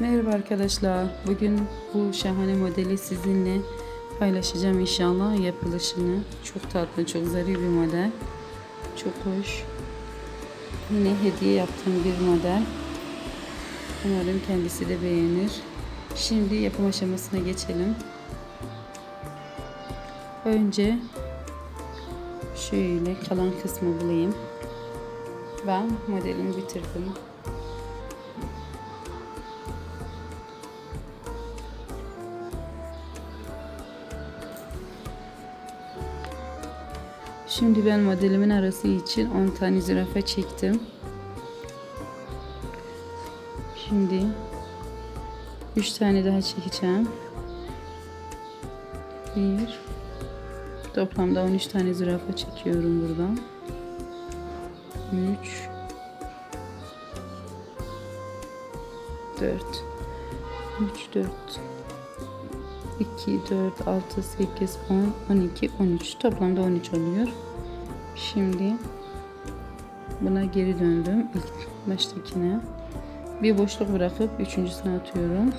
Merhaba arkadaşlar. Bugün bu şahane modeli sizinle paylaşacağım inşallah yapılışını. Çok tatlı, çok zarif bir model. Çok hoş. Yine hediye yaptığım bir model. Umarım kendisi de beğenir. Şimdi yapım aşamasına geçelim. Önce şöyle kalan kısmı bulayım. Ben modelimi bitirdim. Şimdi ben modelimin arası için 10 tane zürafa çektim. Şimdi 3 tane daha çekeceğim. 1 Toplamda 13 tane zürafa çekiyorum buradan. 3 4 3 4 2 4 6 8 10 12 13 toplamda 13 oluyor. Şimdi buna geri döndüm ilk baştakine. Bir boşluk bırakıp üçüncüsüne atıyorum.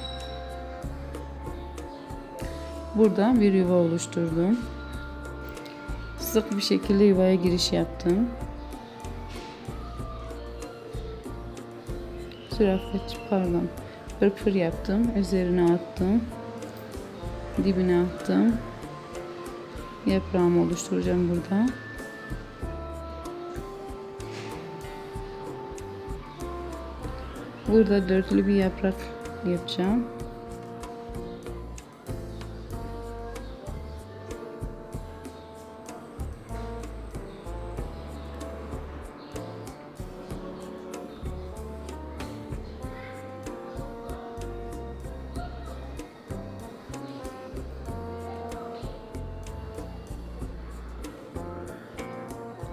Burada bir yuva oluşturdum. Sık bir şekilde yuvaya giriş yaptım. Zürafa pardon pırpır yaptım. Üzerine attım. Dibine attım. Yaprağımı oluşturacağım burada. Burada dörtlü bir yaprak yapacağım.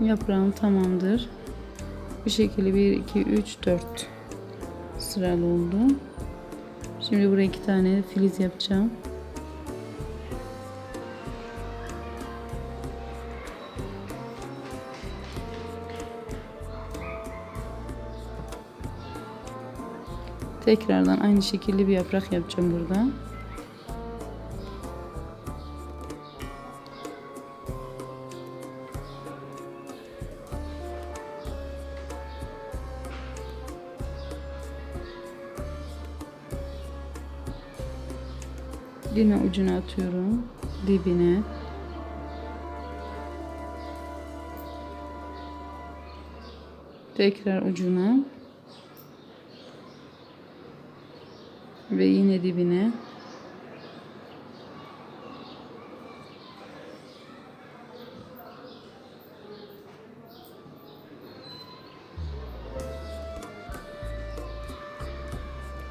Yaprağım tamamdır. Bu şekilde 1, 2, 3, 4 sıralı oldu. Şimdi buraya iki tane filiz yapacağım. Tekrardan aynı şekilde bir yaprak yapacağım burada. Yine ucuna atıyorum. Dibine. Tekrar ucuna. Ve yine dibine.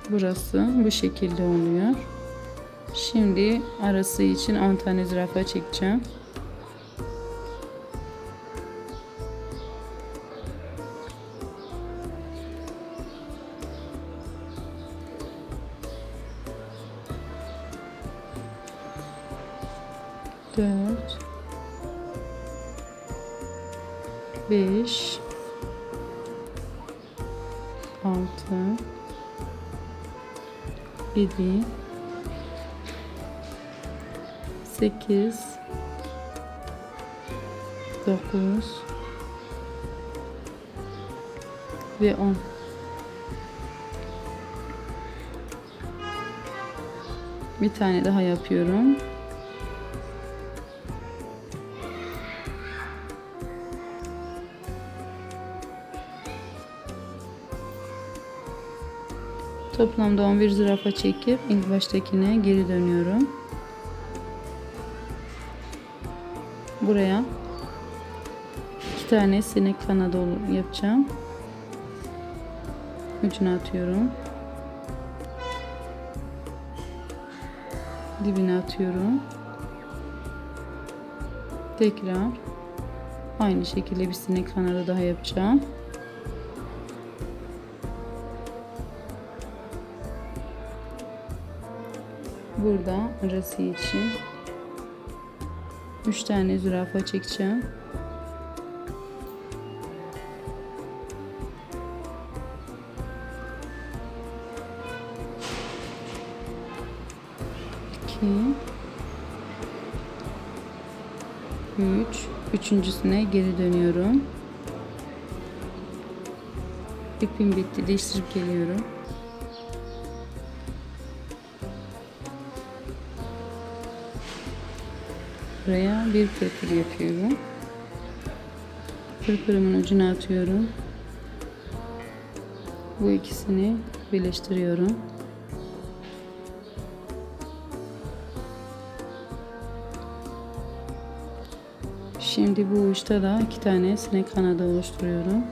Burası bu şekilde oluyor. Şimdi arası için 10 tane zürafa çekeceğim. Dört, beş, altı, yedi, 8 9 ve 10 bir tane daha yapıyorum. Toplamda 11 zürafa çekip ilk baştakine geri dönüyorum buraya iki tane sinek kanadı yapacağım. Ucuna atıyorum. Dibine atıyorum. Tekrar aynı şekilde bir sinek kanadı daha yapacağım. Burada arası için 3 tane zürafa çekeceğim. İki. Üç. Üçüncüsüne geri dönüyorum. İpim bitti. Değiştirip geliyorum. Buraya bir pırpır yapıyorum. Pırpırımın ucuna atıyorum. Bu ikisini birleştiriyorum. Şimdi bu uçta da iki tane sinek kanadı oluşturuyorum.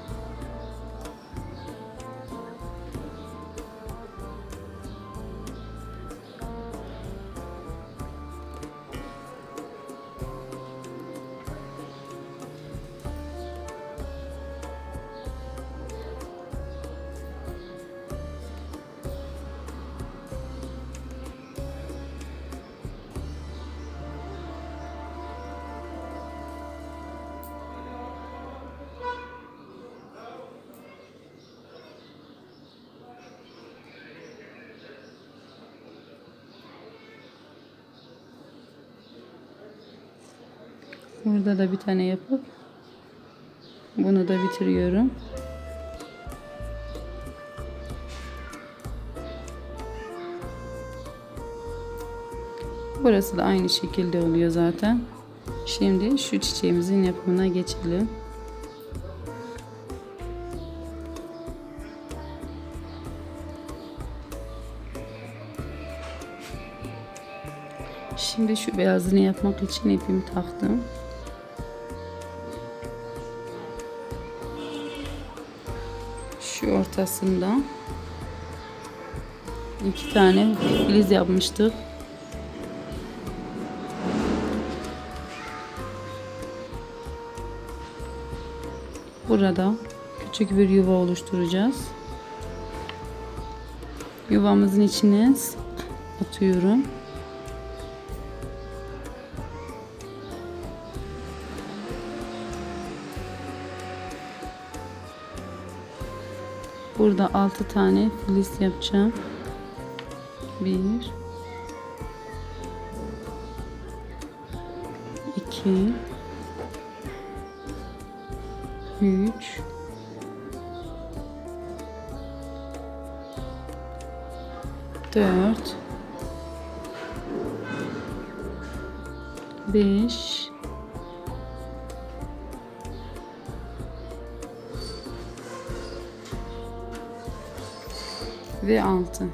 Burada da bir tane yapıp bunu da bitiriyorum. Burası da aynı şekilde oluyor zaten. Şimdi şu çiçeğimizin yapımına geçelim. Şimdi şu beyazını yapmak için ipimi taktım. Şu ortasında iki tane filiz yapmıştık. Burada küçük bir yuva oluşturacağız. Yuvamızın içine atıyorum. Burada 6 tane filiz yapacağım. 1 2 3 4 5 ve 6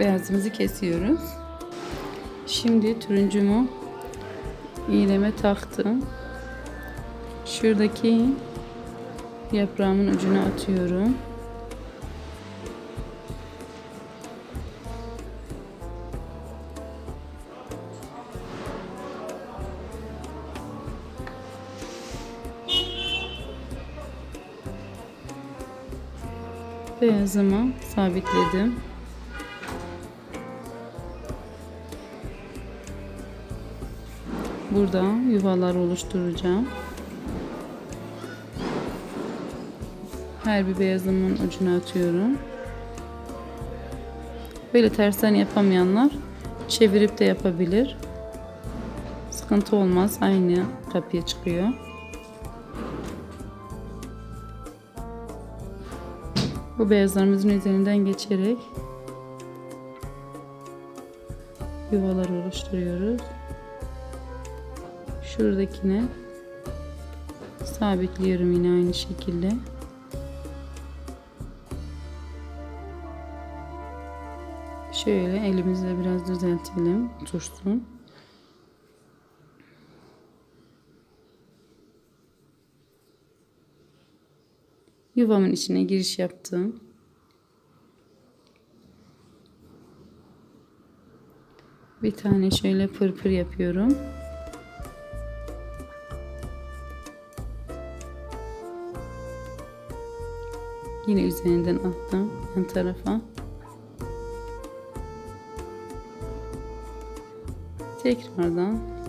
beyazımızı kesiyoruz. Şimdi turuncumu iğneme taktım. Şuradaki yaprağımın ucuna atıyorum beyazımı sabitledim. Burada yuvalar oluşturacağım. Her bir beyazımın ucuna atıyorum. Böyle tersten yapamayanlar çevirip de yapabilir. Sıkıntı olmaz. Aynı kapıya çıkıyor. Bu beyazlarımızın üzerinden geçerek yuvalar oluşturuyoruz. Şuradakine sabitliyorum yine aynı şekilde. Şöyle elimizle biraz düzeltelim. Otursun. Yuvamın içine giriş yaptım. Bir tane şöyle pırpır yapıyorum. Yine üzerinden attım yan tarafa. Tekrardan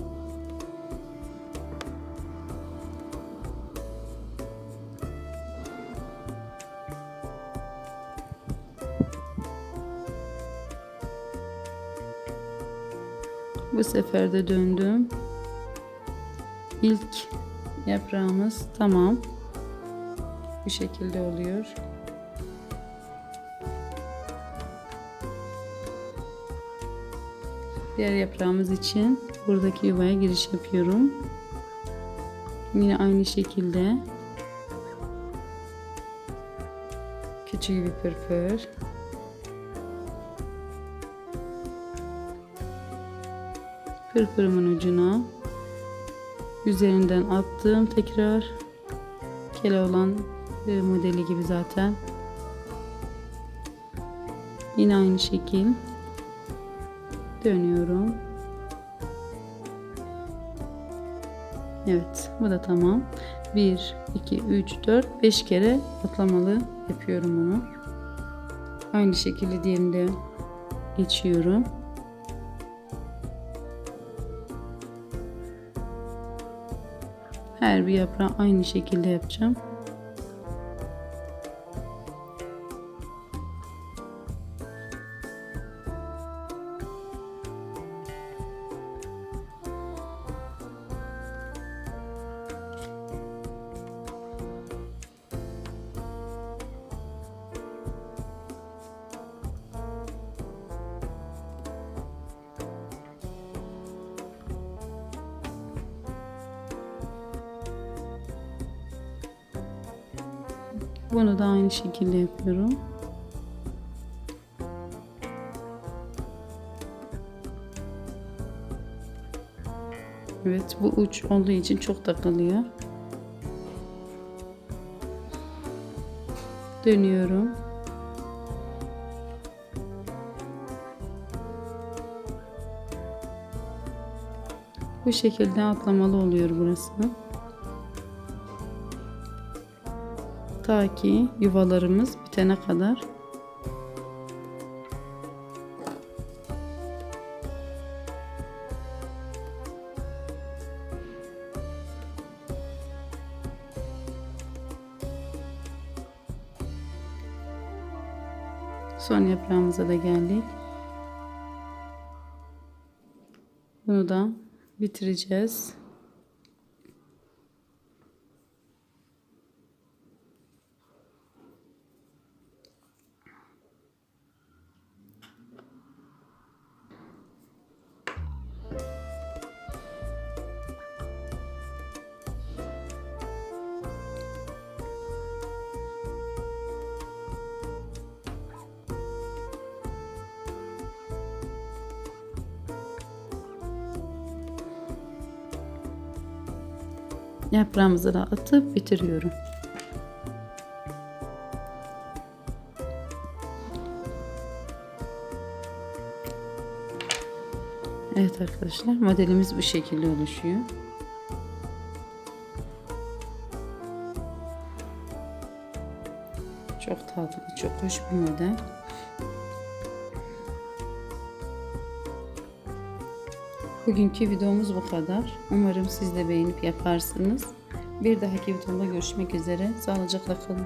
Bu sefer de döndüm. İlk yaprağımız tamam. Bu şekilde oluyor. Diğer yaprağımız için buradaki yuvaya giriş yapıyorum. Yine aynı şekilde küçük bir pırpır. Pırpırımın ucuna üzerinden attığım tekrar Keloğlan e, modeli gibi zaten. Yine aynı şekil dönüyorum. Evet, bu da tamam. 1 2 3 4 5 kere atlamalı yapıyorum bunu. Aynı şekilde diğerinde geçiyorum. Her bir yaprağı aynı şekilde yapacağım. Bunu da aynı şekilde yapıyorum. Evet bu uç olduğu için çok takılıyor. Dönüyorum. Bu şekilde atlamalı oluyor burası. Ta ki yuvalarımız bitene kadar. Son yaprağımıza da geldik. Bunu da bitireceğiz. Yaprağımızı da atıp bitiriyorum. Evet arkadaşlar modelimiz bu şekilde oluşuyor. Çok tatlı, çok hoş bir model. Bugünkü videomuz bu kadar. Umarım siz de beğenip yaparsınız. Bir dahaki videomda görüşmek üzere. Sağlıcakla kalın.